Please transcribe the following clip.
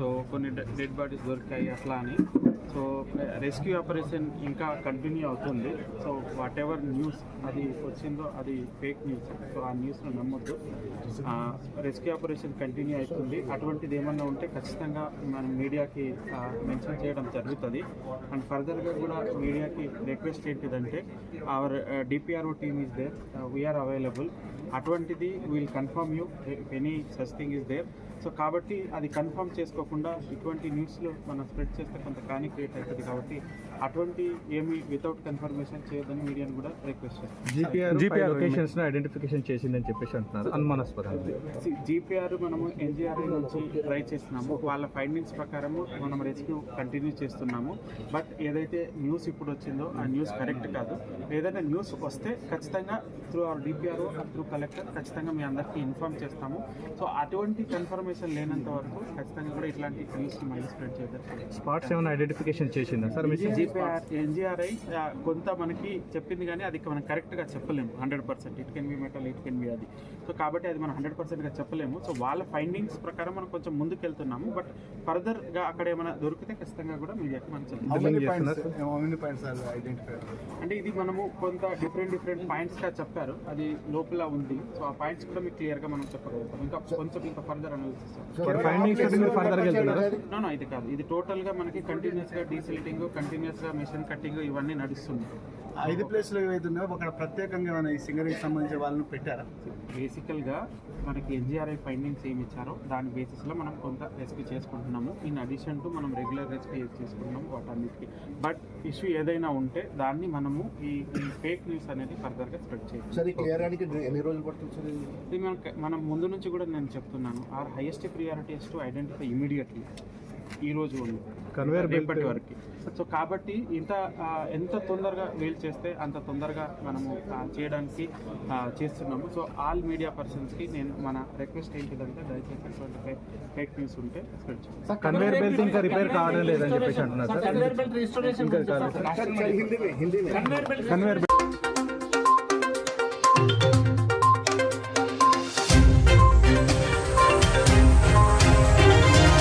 So కొన్ని dead bodies దొరికాయి అట్లా అని. సో రెస్క్యూ ఆపరేషన్ ఇంకా కంటిన్యూ అవుతుంది. సో వాట్ ఎవర్ న్యూస్ అది వచ్చిందో అది ఫేక్ న్యూస్. సో ఆ న్యూస్ను నమ్మొద్దు. రెస్క్యూ ఆపరేషన్ కంటిన్యూ అవుతుంది. అటువంటిది ఏమన్నా ఉంటే ఖచ్చితంగా మనం మీడియాకి మెన్షన్ చేయడం జరుగుతుంది. అండ్ ఫర్దర్గా కూడా మీడియాకి రిక్వెస్ట్ ఏంటిదంటే our DPRO team is there. We're available అటువంటిది will confirm you. Any such thing there. So కాబట్టి అది కన్ఫర్మ్ చేసుకోకుండా ఇటువంటి న్యూస్లు మనం స్ప్రెడ్ చేస్తే కొంత కానీ క్రియేట్ అవుతుంది కాబట్టి అటువంటి ఏమి వితౌట్ కన్ఫర్మేషన్ చేయొద్దని మీడియాని కూడా రిక్వెస్ట్ చేస్తాం జీపీఆర్ లొకేషన్స్ను ఐడెంటిఫికేషన్ చేసిందని చెప్పేసి అంటున్నారు. అనుమానాస్పదంగా. జీపీఆర్ మనము ఎన్జిఆర్ఐ నుంచి ట్రై చేస్తున్నాము. వాళ్ళ ఫైండింగ్స్ ప్రకారము మనం రెస్క్యూ కంటిన్యూ చేస్తున్నాము. బట్ ఏదైతే న్యూస్ ఇప్పుడు వచ్చిందో ఆ న్యూస్ కరెక్ట్ కాదు. ఏదైనా న్యూస్ వస్తే ఖచ్చితంగా through our DPRO through collector ఖచ్చితంగా మీ అందరికీ ఇన్ఫార్మ్ చేస్తాము. సో అటువంటి కన్ఫర్మేషన్ లేనంత వరకు ఖచ్చితంగా కూడా ఇట్లాంటి న్యూస్ మళ్ళీ స్ప్రెడ్ చేయదు స్పాట్స్ ఏమైనా ఐడెంటిఫికేషన్ చేసిందా సార్ మీరు జీపీఆర్ ఎన్జిఆర్ఐ కొంత మనకి చెప్పింది కానీ అది మనం కరెక్ట్గా చెప్పలేము. Hundred percent. It can be metal it can be అది. సో కాబట్టి అది మనం హండ్రెడ్ పర్సెంట్గా చెప్పలేము. సో వాళ్ళ ఫైండింగ్స్ ప్రకారం మనం కొంచెం ముందుకు వెళ్తున్నాము బట్ ఫర్దర్గా అక్కడ ఏమైనా దొరికితే ఖచ్చితంగా కూడా మీడియాకి మనం? అంటే ఇది మనము కొంత డిఫరెంట్ డిఫరెంట్ పాయింట్స్గా చెప్పారు. అది లోపల ఉంది. సో ఆ పాయింట్స్ కూడా మీకు క్లియర్గా మనం చెప్పగలుగుతాం. ఇంకా కొంచెం ఇంకా further analysis further no no ఇది కాదు. ఇది టోటల్గా మనకి కంటిన్యూస్గా డీసిలిటింగ్ కంటిన్యూస్గా మిషన్ కట్టింగ్ ఇవన్నీ నడుస్తుంది ఐదు ప్లేస్లు ఏవైతే ఉన్నాయో అక్కడ ప్రత్యేకంగా మన ఈ సింగరింగ్ సంబంధించిన వాళ్ళని పెట్టారా? బేసికల్గా మనకి ఎన్జిఆర్ఐ ఫైండింగ్స్ ఏమి ఇచ్చారో దాని బేసిస్లో మనం కొంత రెస్క్యూ చేసుకుంటున్నాము. ఇన్ అడిషన్ టు మనం రెగ్యులర్ రెస్క్యూ చేసుకుంటున్నాము వాటన్నిటికి. బట్ ఇష్యూ ఏదైనా ఉంటే దాన్ని మనము ఈ ఫేక్ న్యూస్ అనేది ఫర్దర్గా స్ప్రెడ్ చేయాలి మనం ముందు నుంచి కూడా నేను చెప్తున్నాను. Our highest priority is to identify immediately ఈ రోజు belt- రేపటి వరకు. సో కాబట్టి ఇంత ఎంత తొందరగా వీల్ చేస్తే అంత తొందరగా మనము ఆ, చేయడానికి ఆ, చేస్తున్నాము. సో ఆల్ మీడియా పర్సన్స్కి నేను మన రిక్వెస్ట్ ఏంటిదంటే దయచేసి అటువంటి ఫేక్ న్యూస్ ఉంటే స్ప్రెడ్ చేయండి. కన్వేర్ బెల్ట్ ఇంకా రిపేర్ కావడం లేదని చెప్పేసి అంటున్నారు. మే, హిందీ మే. Conveyor belt